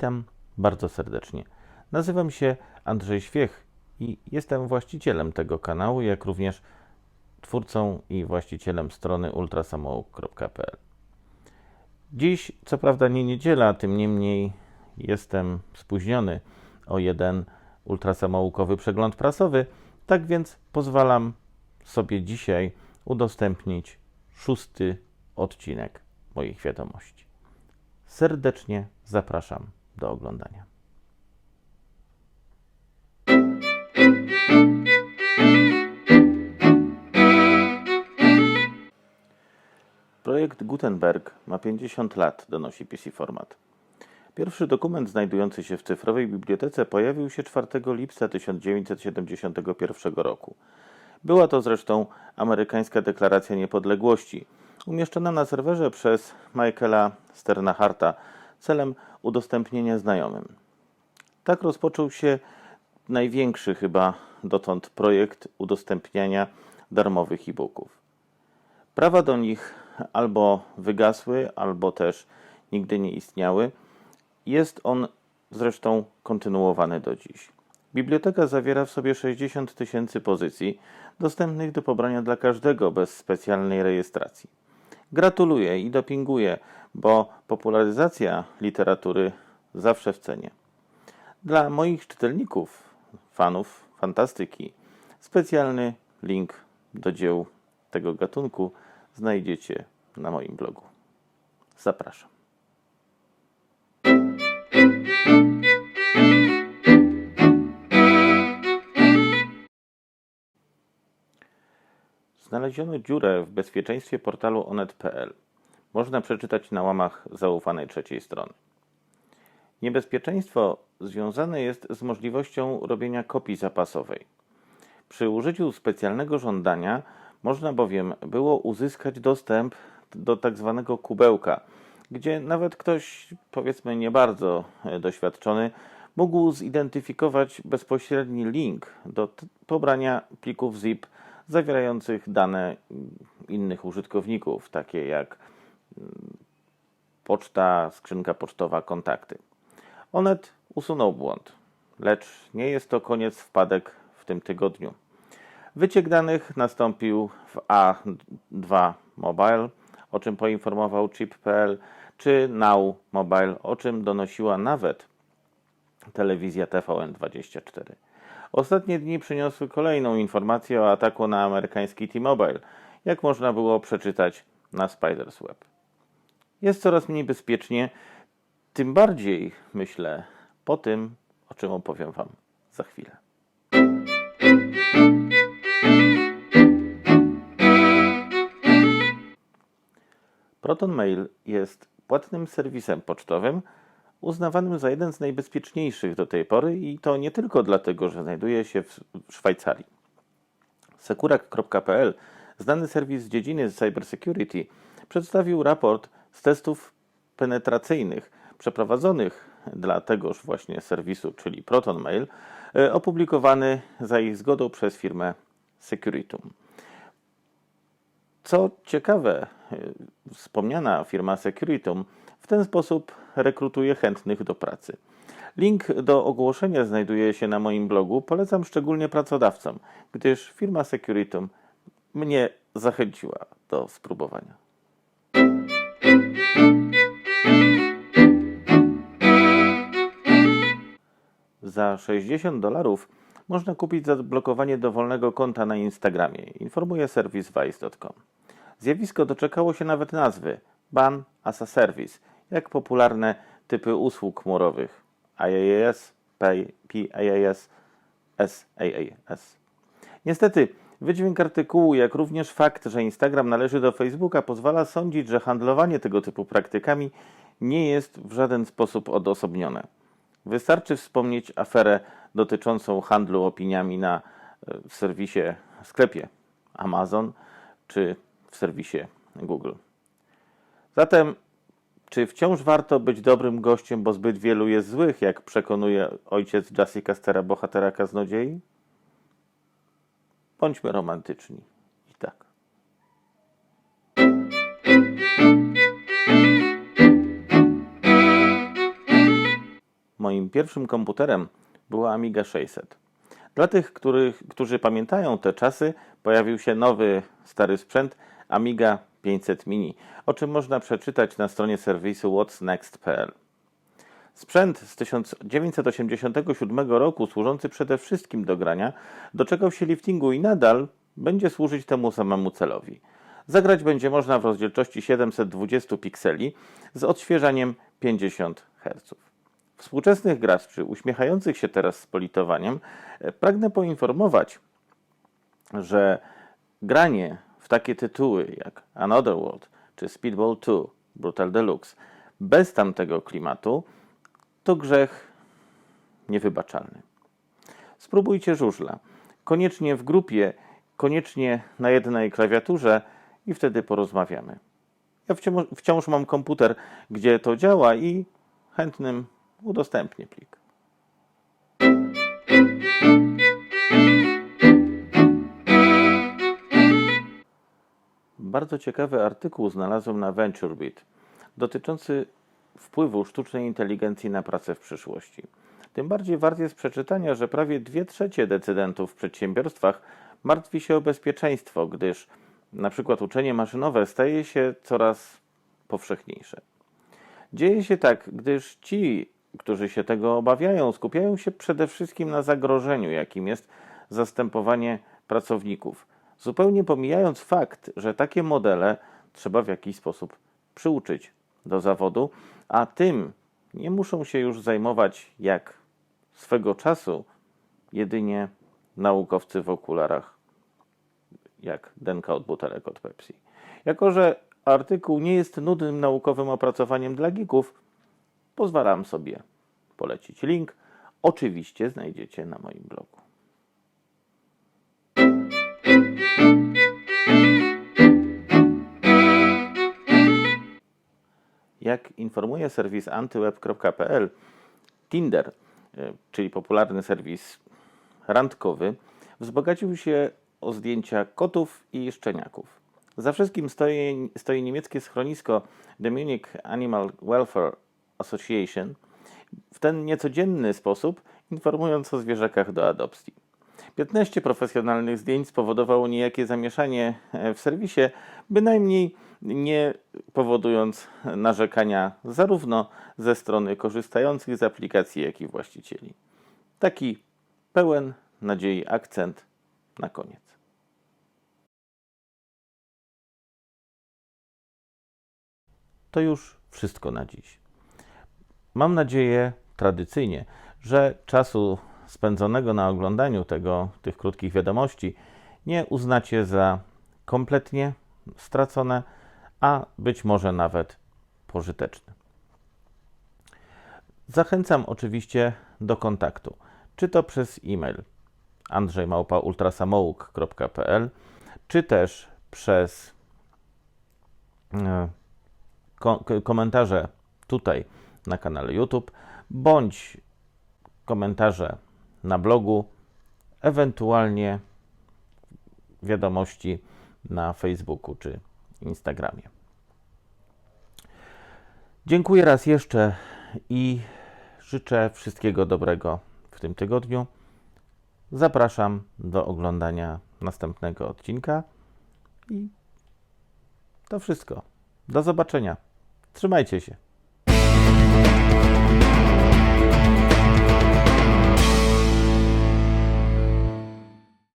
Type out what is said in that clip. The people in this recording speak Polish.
Witam bardzo serdecznie. Nazywam się Andrzej Świech i jestem właścicielem tego kanału, jak również twórcą i właścicielem strony ultrasamouk.pl. Dziś, co prawda, nie niedziela, tym niemniej jestem spóźniony o jeden ultrasamoukowy przegląd prasowy, tak więc pozwalam sobie dzisiaj udostępnić szósty odcinek moich wiadomości. Serdecznie zapraszam do oglądania. Projekt Gutenberg ma 50 lat, donosi PC Format. Pierwszy dokument znajdujący się w cyfrowej bibliotece pojawił się 4 lipca 1971 roku. Była to zresztą amerykańska deklaracja niepodległości, umieszczona na serwerze przez Michaela Sternaharta celem udostępnienia znajomym. Tak rozpoczął się największy chyba dotąd projekt udostępniania darmowych e-booków. Prawa do nich albo wygasły, albo też nigdy nie istniały. Jest on zresztą kontynuowany do dziś. Biblioteka zawiera w sobie 60 tysięcy pozycji, dostępnych do pobrania dla każdego bez specjalnej rejestracji. Gratuluję i dopinguję, bo popularyzacja literatury zawsze w cenie. Dla moich czytelników, fanów fantastyki, specjalny link do dzieł tego gatunku znajdziecie na moim blogu. Zapraszam. Znaleziono dziurę w bezpieczeństwie portalu onet.pl. Można przeczytać na łamach zaufanej trzeciej strony. Niebezpieczeństwo związane jest z możliwością robienia kopii zapasowej. Przy użyciu specjalnego żądania można bowiem było uzyskać dostęp do tak zwanego kubełka, gdzie nawet ktoś, powiedzmy nie bardzo doświadczony, mógł zidentyfikować bezpośredni link do pobrania plików zip zawierających dane innych użytkowników, takie jak poczta, skrzynka pocztowa, kontakty. Onet usunął błąd, lecz nie jest to koniec wpadek w tym tygodniu. Wyciek danych nastąpił w A2 Mobile, o czym poinformował Chip.pl, czy Now Mobile, o czym donosiła nawet telewizja TVN24. Ostatnie dni przyniosły kolejną informację o ataku na amerykański T-Mobile, jak można było przeczytać na Spider's Web. Jest coraz mniej bezpiecznie, tym bardziej, myślę, po tym, o czym opowiem Wam za chwilę. ProtonMail jest płatnym serwisem pocztowym uznawanym za jeden z najbezpieczniejszych do tej pory i to nie tylko dlatego, że znajduje się w Szwajcarii. Sekurak.pl, znany serwis z dziedziny cybersecurity, przedstawił raport z testów penetracyjnych przeprowadzonych dla tegoż właśnie serwisu, czyli ProtonMail, opublikowany za ich zgodą przez firmę Securitum. Co ciekawe, wspomniana firma Securitum w ten sposób rekrutuje chętnych do pracy. Link do ogłoszenia znajduje się na moim blogu. Polecam szczególnie pracodawcom, gdyż firma Securitum mnie zachęciła do spróbowania. Za 60 dolarów można kupić zablokowanie dowolnego konta na Instagramie, informuje serwis Vice.com. Zjawisko doczekało się nawet nazwy Ban as a Service, jak popularne typy usług chmurowych IaaS, PaaS, SaaS. Niestety, wydźwięk artykułu, jak również fakt, że Instagram należy do Facebooka, pozwala sądzić, że handlowanie tego typu praktykami nie jest w żaden sposób odosobnione. Wystarczy wspomnieć aferę dotyczącą handlu opiniami na w serwisie, w sklepie Amazon czy w serwisie Google. Zatem, czy wciąż warto być dobrym gościem, bo zbyt wielu jest złych, jak przekonuje ojciec Jesse Castera, bohatera kaznodziei? Bądźmy romantyczni. I tak. moim pierwszym komputerem była Amiga 600. Dla tych, których, którzy pamiętają te czasy, pojawił się nowy, stary sprzęt Amiga 500 Mini, o czym można przeczytać na stronie serwisu what'snext.pl. Sprzęt z 1987 roku, służący przede wszystkim do grania, doczekał się liftingu i nadal będzie służyć temu samemu celowi. Zagrać będzie można w rozdzielczości 720 pikseli z odświeżaniem 50 Hz. Współczesnych graczy uśmiechających się teraz z politowaniem e, pragnę poinformować, że granie takie tytuły jak Another World czy Speedball 2 Brutal Deluxe bez tamtego klimatu to grzech niewybaczalny. Spróbujcie żużla. Koniecznie w grupie, koniecznie na jednej klawiaturze i wtedy porozmawiamy. Ja wciąż, wciąż mam komputer, gdzie to działa i chętnym udostępnię plik. Bardzo ciekawy artykuł znalazłem na VentureBeat dotyczący wpływu sztucznej inteligencji na pracę w przyszłości. Tym bardziej wart jest przeczytania, że prawie 2 trzecie decydentów w przedsiębiorstwach martwi się o bezpieczeństwo, gdyż na przykład uczenie maszynowe staje się coraz powszechniejsze. Dzieje się tak, gdyż ci, którzy się tego obawiają, skupiają się przede wszystkim na zagrożeniu, jakim jest zastępowanie pracowników, zupełnie pomijając fakt, że takie modele trzeba w jakiś sposób przyuczyć do zawodu, a tym nie muszą się już zajmować jak swego czasu jedynie naukowcy w okularach, jak denka od butelek od Pepsi. Jako, że artykuł nie jest nudnym naukowym opracowaniem dla geeków, pozwalam sobie polecić link. Oczywiście znajdziecie na moim blogu. Jak informuje serwis antyweb.pl, Tinder, e, czyli popularny serwis randkowy, wzbogacił się o zdjęcia kotów i szczeniaków. Za wszystkim stoi, stoi niemieckie schronisko The Munich Animal Welfare Association w ten niecodzienny sposób, informując o zwierzakach do adopcji. 15 profesjonalnych zdjęć spowodowało niejakie zamieszanie e, w serwisie, bynajmniej nie powodując narzekania zarówno ze strony korzystających z aplikacji, jak i właścicieli. Taki pełen nadziei akcent na koniec. To już wszystko na dziś. Mam nadzieję, tradycyjnie, że czasu spędzonego na oglądaniu tego, tych krótkich wiadomości nie uznacie za kompletnie stracone, a być może nawet pożyteczne. Zachęcam oczywiście do kontaktu, czy to przez e-mail andrzejmałpaultrasamouk.pl, czy też przez e, komentarze tutaj na kanale YouTube, bądź komentarze na blogu, ewentualnie wiadomości na Facebooku czy Instagramie. Dziękuję raz jeszcze i życzę wszystkiego dobrego w tym tygodniu. Zapraszam do oglądania następnego odcinka i to wszystko. Do zobaczenia. Trzymajcie się.